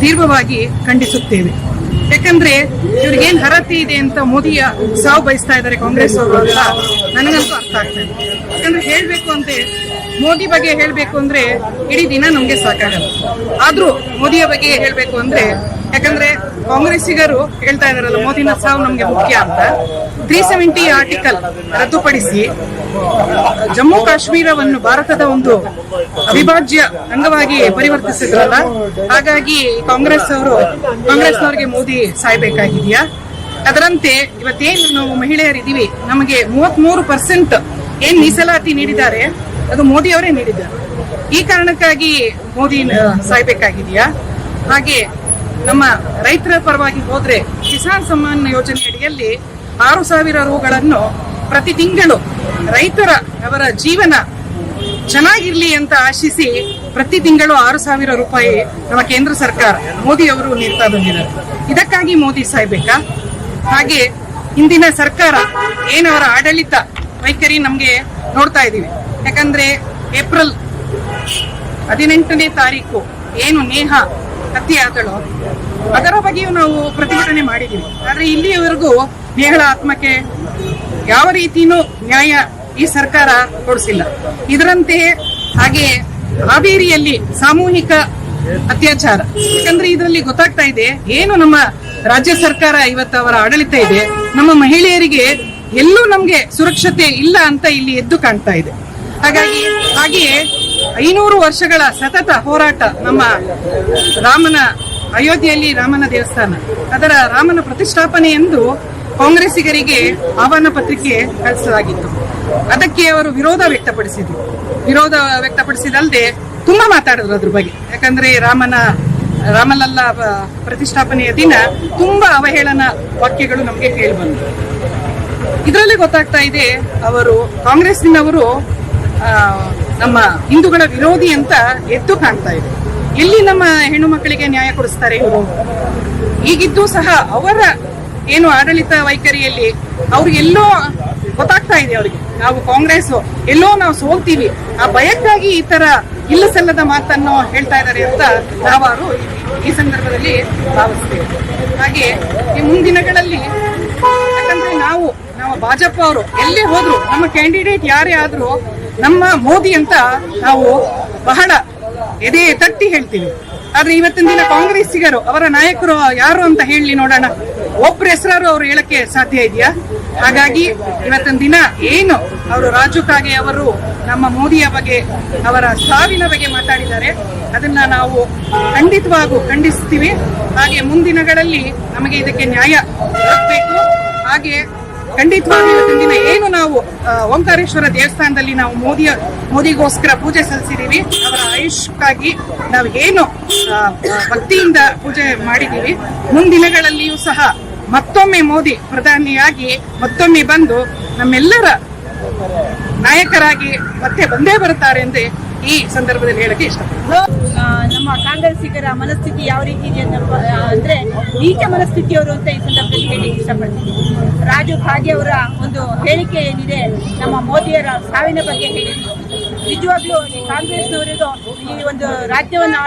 ತೀವ್ರವಾಗಿ ಖಂಡಿಸುತ್ತೇವೆ. ಯಾಕಂದ್ರೆ ಇವ್ರಿಗೇನ್ ಅರ್ಹತೆ ಇದೆ ಅಂತ ಮೋದಿಯ ಸಾವು ಬಯಸ್ತಾ ಇದ್ದಾರೆ ಕಾಂಗ್ರೆಸ್ ಅವರು ಅಂತ ನನಗಂತೂ ಅರ್ಥ ಆಗ್ತಾ ಇದೆ ಯಾಕಂದ್ರೆ ಹೇಳ್ಬೇಕು ಅಂದ್ರೆ, ಮೋದಿ ಬಗ್ಗೆ ಹೇಳ್ಬೇಕು ಅಂದ್ರೆ ಇಡೀ ದಿನ ನಮ್ಗೆ ಸಾಕಾಗಲ್ಲ. ಆದ್ರೂ ಮೋದಿಯ ಬಗ್ಗೆ ಹೇಳ್ಬೇಕು ಅಂದ್ರೆ, ಯಾಕಂದ್ರೆ ಕಾಂಗ್ರೆಸ್ಸಿಗರು ಹೇಳ್ತಾ ಇದಾರಲ್ಲ, ಮೋದಿನ ಸಾವು ನಮ್ಗೆ ಮುಖ್ಯ ಅಂತ. ತ್ರೀ ಸೆವೆಂಟಿ ಆರ್ಟಿಕಲ್ ರದ್ದುಪಡಿಸಿ ಜಮ್ಮು ಕಾಶ್ಮೀರವನ್ನು ಭಾರತದ ಒಂದು ಅವಿಭಾಜ್ಯ ಅಂಗವಾಗಿ ಪರಿವರ್ತಿಸಿದ್ರಲ್ಲ, ಹಾಗಾಗಿ ಕಾಂಗ್ರೆಸ್ ಅವರು, ಕಾಂಗ್ರೆಸ್ನವರಿಗೆ ಮೋದಿ ಸಾಯ್ಬೇಕಾಗಿದೆಯಾ? ಅದರಂತೆ ಇವತ್ತೇನು ನಾವು ಮಹಿಳೆಯರಿದ್ದೀವಿ, ನಮಗೆ ಮೂವತ್ತ್ ಮೂರು ಪರ್ಸೆಂಟ್ ಏನ್ ಮೀಸಲಾತಿ ನೀಡಿದ್ದಾರೆ, ಅದು ಮೋದಿ ಅವರೇ ನೀಡಿದ್ದಾರೆ. ಈ ಕಾರಣಕ್ಕಾಗಿ ಮೋದಿ ಸಾಯ್ಬೇಕಾಗಿದೆಯಾ? ಹಾಗೆ ನಮ್ಮ ರೈತರ ಪರವಾಗಿ ಹೋದ್ರೆ ಕಿಸಾನ್ ಸಮ್ಮಾನ್ ಯೋಜನೆ ಅಡಿಯಲ್ಲಿ ಆರು ಸಾವಿರ ರೂಗಳನ್ನು ಪ್ರತಿ ತಿಂಗಳು ರೈತರ ಅವರ ಜೀವನ ಚೆನ್ನಾಗಿರ್ಲಿ ಅಂತ ಆಶಿಸಿ ಪ್ರತಿ ತಿಂಗಳು ಆರು ಸಾವಿರ ರೂಪಾಯಿ ನಮ್ಮ ಕೇಂದ್ರ ಸರ್ಕಾರ ಮೋದಿ ಅವರು ನೀಡ್ತಾ ಬಂದಿದ್ದಾರೆ. ಇದಕ್ಕಾಗಿ ಮೋದಿ ಸಾಯ್ಬೇಕಾ? ಹಾಗೆ ಇಂದಿನ ಸರ್ಕಾರ ಏನವರ ಆಡಳಿತ ವೈಖರಿ ನಮ್ಗೆ ನೋಡ್ತಾ ಇದೀವಿ ಯಾಕಂದ್ರೆ ಏಪ್ರಿಲ್ ಹದಿನೆಂಟನೇ ತಾರೀಕು ಏನು ನೇಹ ಹತ್ಯೆ ಆತಳು. ಅದರ ಬಗ್ಗೆಯೂ ನಾವು ಪ್ರತಿಭಟನೆ ಮಾಡಿದ್ದೀವಿ ಆದ್ರೆ ಇಲ್ಲಿಯವರೆಗೂ ನೇಹಳ ಆತ್ಮಕ್ಕೆ ಯಾವ ರೀತಿಯೂ ನ್ಯಾಯ ಈ ಸರ್ಕಾರ ಕೊಡಿಸಿಲ್ಲ. ಇದರಂತೆಯೇ ಹಾಗೆ ಹಾವೇರಿಯಲ್ಲಿ ಸಾಮೂಹಿಕ ಅತ್ಯಾಚಾರ. ಯಾಕಂದ್ರೆ ಇದರಲ್ಲಿ ಗೊತ್ತಾಗ್ತಾ ಇದೆ, ಏನು ನಮ್ಮ ರಾಜ್ಯ ಸರ್ಕಾರ ಇವತ್ತು ಅವರ ಆಡಳಿತ ಇದೆ, ನಮ್ಮ ಮಹಿಳೆಯರಿಗೆ ಎಲ್ಲೂ ನಮ್ಗೆ ಸುರಕ್ಷತೆ ಇಲ್ಲ ಅಂತ ಇಲ್ಲಿ ಎದ್ದು ಕಾಣ್ತಾ ಇದೆ. ಹಾಗಾಗಿ ಹಾಗೆಯೇ ಐನೂರು ವರ್ಷಗಳ ಸತತ ಹೋರಾಟ ನಮ್ಮ ರಾಮನ ಅಯೋಧ್ಯೆಯಲ್ಲಿ ರಾಮನ ದೇವಸ್ಥಾನ. ಅದರ ರಾಮನ ಪ್ರತಿಷ್ಠಾಪನೆ ಎಂದು ಕಾಂಗ್ರೆಸ್ಸಿಗರಿಗೆ ಆಹ್ವಾನ ಪತ್ರಿಕೆ ಕಳಿಸಲಾಗಿತ್ತು. ಅದಕ್ಕೆ ಅವರು ವಿರೋಧ ವ್ಯಕ್ತಪಡಿಸಿದ್ರು. ವಿರೋಧ ವ್ಯಕ್ತಪಡಿಸಿದಲ್ಲದೆ ತುಂಬಾ ಮಾತಾಡಿದ್ರು ಅದ್ರ ಬಗ್ಗೆ. ಯಾಕಂದ್ರೆ ರಾಮನ, ರಾಮಲಲ್ಲ ಪ್ರತಿಷ್ಠಾಪನೆಯ ದಿನ ತುಂಬಾ ಅವಹೇಳನ ವಾಕ್ಯಗಳು ನಮಗೆ ಕೇಳಿ ಇದರಲ್ಲಿ ಗೊತ್ತಾಗ್ತಾ ಇದೆ, ಅವರು ಕಾಂಗ್ರೆಸ್ನವರು ನಮ್ಮ ಹಿಂದೂಗಳ ವಿರೋಧಿ ಅಂತ ಎದ್ದು ಕಾಣ್ತಾ ಇದೆ. ಎಲ್ಲಿ ನಮ್ಮ ಹೆಣ್ಣು ಮಕ್ಕಳಿಗೆ ನ್ಯಾಯ ಕೊಡಿಸ್ತಾರೆ ಇವರು? ಈಗಿದ್ದು ಸಹ ಅವರ ಏನು ಆಡಳಿತ ವೈಖರಿಯಲ್ಲಿ ಅವ್ರು ಎಲ್ಲೋ ಗೊತ್ತಾಗ್ತಾ ಇದೆ ಅವರಿಗೆ. ನಾವು ಕಾಂಗ್ರೆಸ್ ಎಲ್ಲೋ ನಾವು ಸೋಲ್ತೀವಿ. ಆ ಭಯಕ್ಕಾಗಿ ಈ ತರ ಇಲ್ಲ ಸಲ್ಲದ ಮಾತನ್ನು ಹೇಳ್ತಾ ಇದ್ದಾರೆ ಅಂತ ನಾವಾರು ಈ ಸಂದರ್ಭದಲ್ಲಿ ಭಾವಿಸ್ತೇವೆ. ಹಾಗೆ ಈ ಮುಂದಿನಗಳಲ್ಲಿ ಯಾಕಂದ್ರೆ ನಾವು ನಾವು ಭಾಜಪ ಅವರು ಎಲ್ಲೇ ಹೋದ್ರು, ನಮ್ಮ ಕ್ಯಾಂಡಿಡೇಟ್ ಯಾರೇ ಆದ್ರೂ ನಮ್ಮ ಮೋದಿ ಅಂತ ನಾವು ಬಹಳ ಎದೆ ತಟ್ಟಿ ಹೇಳ್ತೀವಿ. ಆದ್ರೆ ಇವತ್ತಿನ ದಿನ ಕಾಂಗ್ರೆಸ್ಸಿಗರು, ಅವರ ನಾಯಕರು ಯಾರು ಅಂತ ಹೇಳಿ ನೋಡೋಣ. ಒಬ್ರ ಹೆಸರಾರು ಅವ್ರು ಹೇಳಕ್ಕೆ ಸಾಧ್ಯ ಇದೆಯಾ? ಹಾಗಾಗಿ ಇವತ್ತಿನ ದಿನ ಏನು ಅವರು ರಾಜು ಕಾಗೆ ಅವರು ನಮ್ಮ ಮೋದಿಯ ಬಗ್ಗೆ, ಅವರ ಸಾವಿನ ಬಗ್ಗೆ ಮಾತಾಡಿದ್ದಾರೆ, ಅದನ್ನ ನಾವು ಖಂಡಿತವಾಗೂ ಖಂಡಿಸ್ತೀವಿ. ಹಾಗೆ ಮುಂದಿನಗಳಲ್ಲಿ ನಮಗೆ ಇದಕ್ಕೆ ನ್ಯಾಯ ಆಗ್ಬೇಕು. ಹಾಗೆ ಖಂಡಿತವಾಗಿ ದಿನ ಏನು ನಾವು ಓಂಕಾರೇಶ್ವರ ದೇವಸ್ಥಾನದಲ್ಲಿ ನಾವು ಮೋದಿಯ, ಮೋದಿಗೋಸ್ಕರ ಪೂಜೆ ಸಲ್ಲಿಸಿದೀವಿ. ಅವರ ಆಯುಷ್ಗಾಗಿ ನಾವು ಏನು ಭಕ್ತಿಯಿಂದ ಪೂಜೆ ಮಾಡಿದೀವಿ. ಮುಂದಿನಗಳಲ್ಲಿಯೂ ಸಹ ಮತ್ತೊಮ್ಮೆ ಮೋದಿ ಪ್ರಧಾನಿಯಾಗಿ ಮತ್ತೊಮ್ಮೆ ಬಂದು ನಮ್ಮೆಲ್ಲರ ನಾಯಕರಾಗಿ ಮತ್ತೆ ಬಂದೇ ಬರುತ್ತಾರೆ ಎಂದೇ ಈ ಸಂದರ್ಭದಲ್ಲಿ ಹೇಳಕ್ಕೆ ಇಷ್ಟಪಡ್ತೀನಿ. ನಮ್ಮ ಕಾಂಗ್ರೆಸ್ಸಿಗರ ಮನಸ್ಥಿತಿ ಯಾವ ರೀತಿ ಇದೆ ಅಂತ ಅಂದ್ರೆ ನೀಚ ಮನಸ್ಥಿತಿಯವರು ಅಂತ ಈ ಸಂದರ್ಭದಲ್ಲಿ ಹೇಳಿಕ್ಕೆ ಇಷ್ಟಪಡ್ತೀನಿ. ರಾಜು ಭಾಗ್ಯವರ ಒಂದು ಹೇಳಿಕೆ ಏನಿದೆ ನಮ್ಮ ಮೋದಿಯರ ಸಾವಿನ ಬಗ್ಗೆ ಹೇಳಿದ್ರು ನಿಜವಾಗ್ಲೂ ಕಾಂಗ್ರೆಸ್ನವರಿಗೂ ಈ ಒಂದು ರಾಜ್ಯವನ್ನು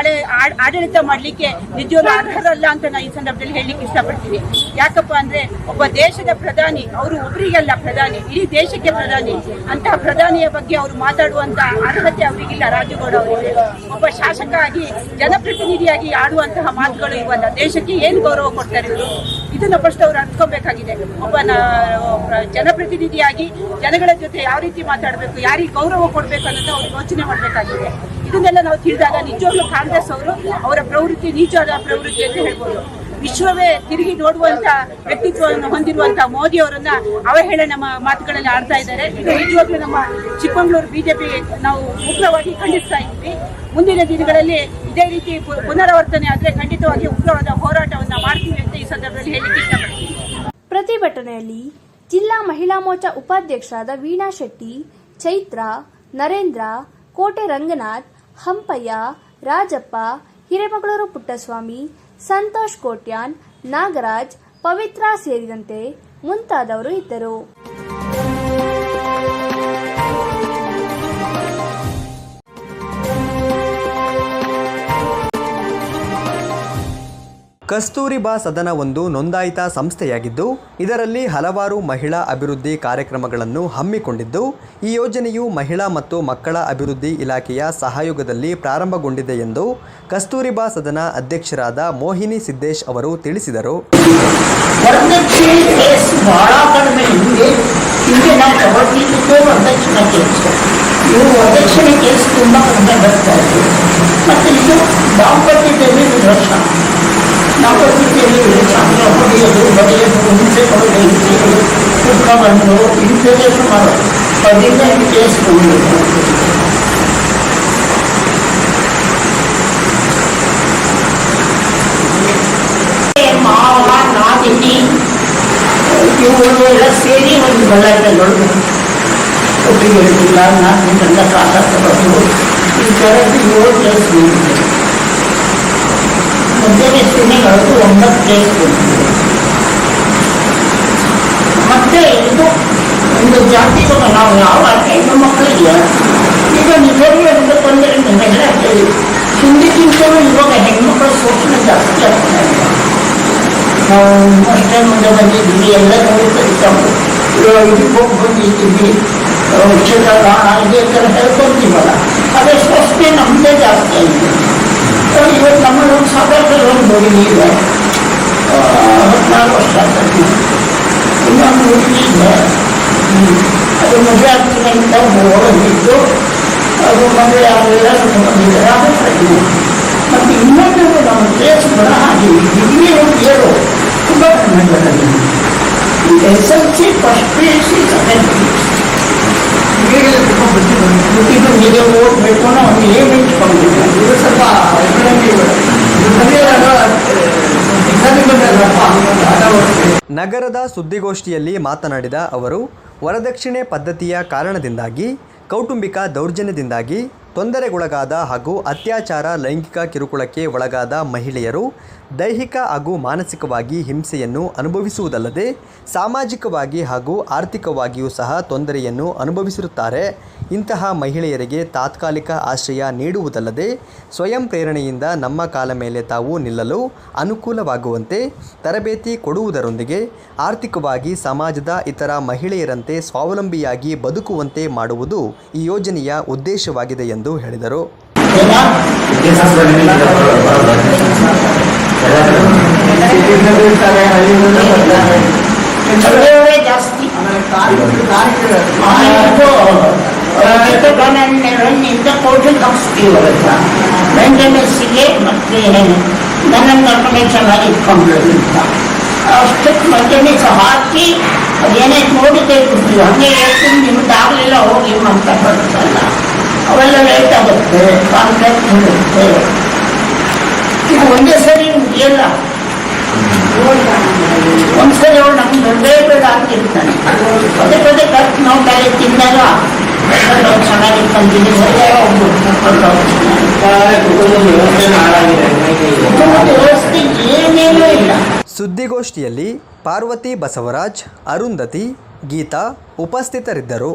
ಆಡಳಿತ ಮಾಡಲಿಕ್ಕೆ ನಿಜವಾಗ್ಲೂ ಅರ್ಹರಲ್ಲ ಅಂತ ನಾನು ಈ ಸಂದರ್ಭದಲ್ಲಿ ಹೇಳಲಿಕ್ಕೆ ಇಷ್ಟಪಡ್ತೀನಿ. ಯಾಕಪ್ಪ ಅಂದ್ರೆ ಒಬ್ಬ ದೇಶದ ಪ್ರಧಾನಿ, ಅವರು ಒಬ್ಬರಿಗೆಲ್ಲ ಪ್ರಧಾನಿ, ಇಡೀ ದೇಶಕ್ಕೆ ಪ್ರಧಾನಿ. ಅಂತಹ ಪ್ರಧಾನಿಯ ಬಗ್ಗೆ ಅವರು ಮಾತಾಡುವಂತ ಅರ್ಹತೆ ಅವರಿಗಿಲ್ಲ, ರಾಜುಗೌಡ ಅವರಿಗೆ. ಒಬ್ಬ ಶಾಸಕ ಆಗಿ ಜನಪ್ರತಿನಿಧಿಯಾಗಿ ಆಡುವಂತಹ ಮಾತುಗಳು ಇವಲ್ಲ ದೇಶಕ್ಕೆ ಏನು ಗೌರವ ಕೊಡ್ತಾರೆ ಇವರು? ಇದನ್ನ ಫಸ್ಟ್ ಅವರು ಅರ್ಥಕೋಬೇಕಾಗಿದೆ ಒಬ್ಬ ಜನಪ್ರತಿನಿಧಿಯಾಗಿ ಜನಗಳ ಜೊತೆ ಯಾವ ರೀತಿ ಮಾತಾಡಬೇಕು, ಯಾರಿಗೆ ಗೌರವ ಕೊಡಬೇಕು ಅನ್ನೋದು ಅವ್ರು ಯೋಚನೆ ಮಾಡಬೇಕಾಗಿದೆ. ಇದನ್ನೆಲ್ಲ ನಾವು ತಿಳಿದಾಗ ನಿಜವಾಗ್ಲೂ ಕಾಂಗ್ರೆಸ್ ಅವರು ಅವರ ಪ್ರವೃತ್ತಿ ನೀಚವಾದ ಪ್ರವೃತ್ತಿ ಅಂತ ಹೇಳ್ಬೋದು. ವಿಶ್ವವೇ ತಿರುಗಿ ನೋಡುವಂತ ವ್ಯಕ್ತಿತ್ವವನ್ನು ಹೊಂದಿರುವಂತಹ ಮೋದಿ ಅವರನ್ನ ಅವಹೇಳ ನಮ್ಮ ಮಾತುಗಳಲ್ಲಿ ಆಡ್ತಾ ಇದ್ದಾರೆ. ಇದು ನಿಜವಾಗ್ಲೂ ನಮ್ಮ ಚಿಕ್ಕಮಗಳೂರು ಬಿಜೆಪಿ ನಾವು ಉಗ್ರವಾಗಿ ಖಂಡಿಸ್ತಾ ಇದ್ವಿ ಮುಂದಿನ ದಿನಗಳಲ್ಲಿ ಇದೇ ರೀತಿ ಪುನರಾವರ್ತನೆ ಆದ್ರೆ ಖಂಡಿತವಾಗಿ ಉಗ್ರವಾದ ಹೋರಾಟವನ್ನ ಮಾಡ್ತೀವಿ ಅಂತ ಈ ಸಂದರ್ಭದಲ್ಲಿ ಇಷ್ಟಪಡ್ತೀನಿ. ಪ್ರತಿಭಟನೆಯಲ್ಲಿ ಜಿಲ್ಲಾ ಮಹಿಳಾ ಮೋರ್ಚಾ ಉಪಾಧ್ಯಕ್ಷರಾದ ವೀಣಾ ಶೆಟ್ಟಿ, ಚೈತ್ರ ನರೇಂದ್ರ ಕೋಟೆ ರಂಗನಾಥ್ ಹಂಪಯ್ಯ ರಾಜಪ್ಪ ಹಿರೇಮಗಳೂರು ಪುಟ್ಟಸ್ವಾಮಿ ಸಂತೋಷ್ ಕೋಟ್ಯಾನ್ ನಾಗರಾಜ್ ಪವಿತ್ರ ಸೇರಿದಂತೆ ಮುಂತಾದವರು ಇದ್ದರು. ಕಸ್ತೂರಿಬಾ ಸದನ ಒಂದು ನೋಂದಾಯಿತ ಸಂಸ್ಥೆಯಾಗಿದ್ದು, ಇದರಲ್ಲಿ ಹಲವಾರು ಮಹಿಳಾ ಅಭಿವೃದ್ಧಿ ಕಾರ್ಯಕ್ರಮಗಳನ್ನು ಹಮ್ಮಿಕೊಂಡಿದ್ದು, ಈ ಯೋಜನೆಯು ಮಹಿಳಾ ಮತ್ತು ಮಕ್ಕಳ ಅಭಿವೃದ್ಧಿ ಇಲಾಖೆಯ ಸಹಯೋಗದಲ್ಲಿ ಪ್ರಾರಂಭಗೊಂಡಿದೆ ಎಂದು ಕಸ್ತೂರಿಬಾ ಸದನ ಅಧ್ಯಕ್ಷರಾದ ಮೋಹಿನಿ ಸಿದ್ದೇಶ್ ಅವರು ತಿಳಿಸಿದರು. ವಿರೋಧ ದಾಂಪತ್ಯದಲ್ಲಿ ವಿರೋಧ ಹೊಡೆಯೋದು ಬರೆಯೋದು ಹಿಂಸೆ ಕೊಡೋದು ಹಿಂಸೆ ದುಃಖ ಬಂದು ಇಂಥದ್ದೇ ಸುಮಾರು ಹದಿನೈದು ಕೇಸ್ ಬಂದಿದೆ ಮಾವ ನಾದಿನಿ ಇವುಗಳು ಎಲ್ಲ ಸೇರಿ ಒಂದು ಬಳ್ಳಾರಿಗಳು ಒಟ್ಟಿಗೆ ಇರಲಿಲ್ಲ ನಾಲ್ಕಿಂದ ಕಾಲ ತಗೊಂಡು ಈ ಥರದ್ದು ಏಳು ಪ್ಲೇಸ್ ಬಂದಿದೆ ಮಧ್ಯಮ ಶ್ರೇಣಿಗಳದ್ದು ಒಂಬತ್ತು ಬಂದಿದೆ ಮತ್ತೆ ಇದು ಒಂದು ಜಾತಿ ನಾವು ಯಾವ ಹೆಣ್ಣು ಮಕ್ಕಳಿಗೆ ಈಗ ನಿಜವಾಗಿ ಒಂದು ತೊಂದರೆ ನಿಮಗೆ ಹಿಂದಿಗಿಂತಲೂ ಇವಾಗ ಹೆಣ್ಮಕ್ಳ ಶೋಷಣ ಜಾಸ್ತಿ ಆಗ್ತಾ ಇದೆ ನಾವು ಅಷ್ಟೇ ಮುಂದೆ ಬಂದಿದ್ವಿ ಎಲ್ಲ ನೋಡ್ಕೊಳ್ತಾವೆ ಇದಕ್ಕೆ ಹೋಗಿ ಬಂದಿದ್ದೀವಿ ಥರ ಹೇಳ್ಕೊಂತೀವಲ್ಲ ಅದೇ ಸ್ವಸ್ಥೆ ನಮ್ಮದೇ ಜಾಸ್ತಿ ಆಗಿದೆ ಇವತ್ತು ನಮ್ಮಲ್ಲಿ ಒಂದು ಸಾಧಾರಣ ಒಂದು ಹುಡುಗಿ ಇದೆ ಆ, ಹದಿನಾರು ವರ್ಷ ಆಗ್ತದೆ ಇನ್ನೊಂದು ಹುಡುಗಿ ಇದೆ ಹ್ಮ್. ಅದು ಮದುವೆ ಆಗ್ತೀನಿ ಅಂತ ಹೋಗಿದ್ದು ಅದು ಮದುವೆ ಆಗಲಿಲ್ಲ ಬಂದಿದ್ದಾರೆ ಅದು ಪ್ರಜ್ಞೆ ಮತ್ತು ಇನ್ನೊಂದು ನಮ್ಮ ಕೇಸ್ ಬರ ಹಾಗೆ ಡಿಗ್ರಿ ಒಂದು ಏಳು ತುಂಬ ಕಡಿಮೆ ಬರೋದು S L C first P ನಗರದ ಸುದ್ದಿಗೋಷ್ಠಿಯಲ್ಲಿ ಮಾತನಾಡಿದ ಅವರು ವರದಕ್ಷಿಣೆ ಪದ್ಧತಿಯ ಕಾರಣದಿಂದಾಗಿ ಕೌಟುಂಬಿಕ ದೌರ್ಜನ್ಯದಿಂದಾಗಿ ತೊಂದರೆಗೊಳಗಾದ ಹಾಗೂ ಅತ್ಯಾಚಾರ, ಲೈಂಗಿಕ ಕಿರುಕುಳಕ್ಕೆ ಒಳಗಾದ ಮಹಿಳೆಯರು ದೈಹಿಕ ಹಾಗೂ ಮಾನಸಿಕವಾಗಿ ಹಿಂಸೆಯನ್ನು ಅನುಭವಿಸುವುದಲ್ಲದೆ, ಸಾಮಾಜಿಕವಾಗಿ ಹಾಗೂ ಆರ್ಥಿಕವಾಗಿಯೂ ಸಹ ತೊಂದರೆಯನ್ನು ಅನುಭವಿಸಿರುತ್ತಾರೆ. ಇಂತಹ ಮಹಿಳೆಯರಿಗೆ ತಾತ್ಕಾಲಿಕ ಆಶ್ರಯ ನೀಡುವುದಲ್ಲದೆ, ಸ್ವಯಂ ಪ್ರೇರಣೆಯಿಂದ ನಮ್ಮ ಕಾಲ ಮೇಲೆ ತಾವು ನಿಲ್ಲಲು ಅನುಕೂಲವಾಗುವಂತೆ ತರಬೇತಿ ಕೊಡುವುದರೊಂದಿಗೆ ಆರ್ಥಿಕವಾಗಿ ಸಮಾಜದ ಇತರ ಮಹಿಳೆಯರಂತೆ ಸ್ವಾವಲಂಬಿಯಾಗಿ ಬದುಕುವಂತೆ ಮಾಡುವುದು ಈ ಯೋಜನೆಯ ಉದ್ದೇಶವಾಗಿದೆ ಎಂದು ಹೇಳಿದರು. ಅವತ್ತ ಮೇಂಟೆನೆನ್ಸಿಗೆ ಮತ್ತೆ ನನ್ನನ್ನು ಕರ್ಕೊಂಡೆ ಚೆನ್ನಾಗಿ ಇಟ್ಕೊಂಡ್ರು ಅಂತ ಅಷ್ಟಕ್ಕೆ ಮೇಂಟೆನೆನ್ಸ್ ಹಾಕಿ ಅದೇನೇ ನೋಡಿ ತೆಗೆದ್ಬಿಡ್ತೀವಿ ಹಂಗೆ ಹೇಳ್ತೀನಿ ನಿಮ್ದು ಆಗಲಿಲ್ಲ ಹೋಗಿ ಅಂತ ಬರ್ತಲ್ಲ. ಅವೆಲ್ಲ ಲೈಟ್ ಆಗುತ್ತೆ ಕಾಂಟ್ರಾಕ್ಟ್ ಇರುತ್ತೆ ಇದು ಒಂದೇ ಸರಿ ಮುಗಿಯಲ್ಲ ಒಂದ್ಸರಿ ಅವ್ರು ನಮ್ಗೆ ಬೇಡ ಬೇಡ ಅಂತಿರ್ತಾನೆ ಪದೇ ಪದೇ ಖರ್ಚು ನಾವು ಬೇರೆ ತಿಂದಾಗ ಸುದ್ದಿಗೋಷ್ಠಿಯಲ್ಲಿ ಪಾರ್ವತಿ ಬಸವರಾಜ್, ಅರುಂಧತಿ, ಗೀತಾ ಉಪಸ್ಥಿತರಿದ್ದರು.